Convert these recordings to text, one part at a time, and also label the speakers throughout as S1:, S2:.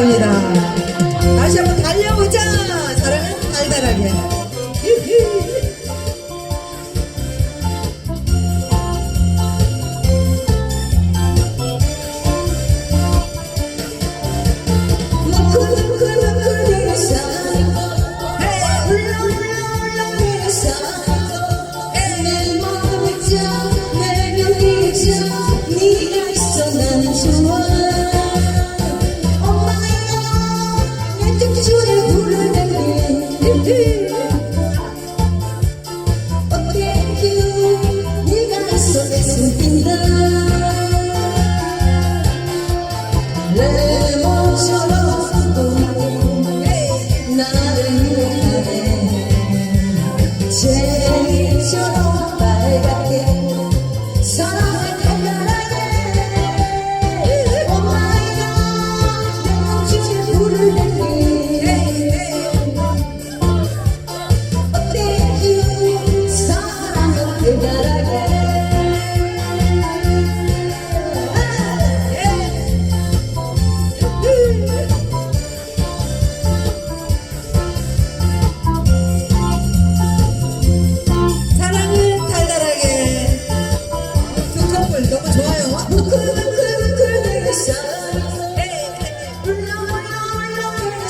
S1: 감사합니다. 다시 한번 달려보자. ti.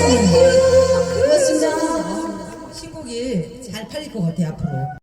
S2: 네. 네. 고맙습니다.
S1: 신곡이 잘 팔릴 것 같아요, 앞으로.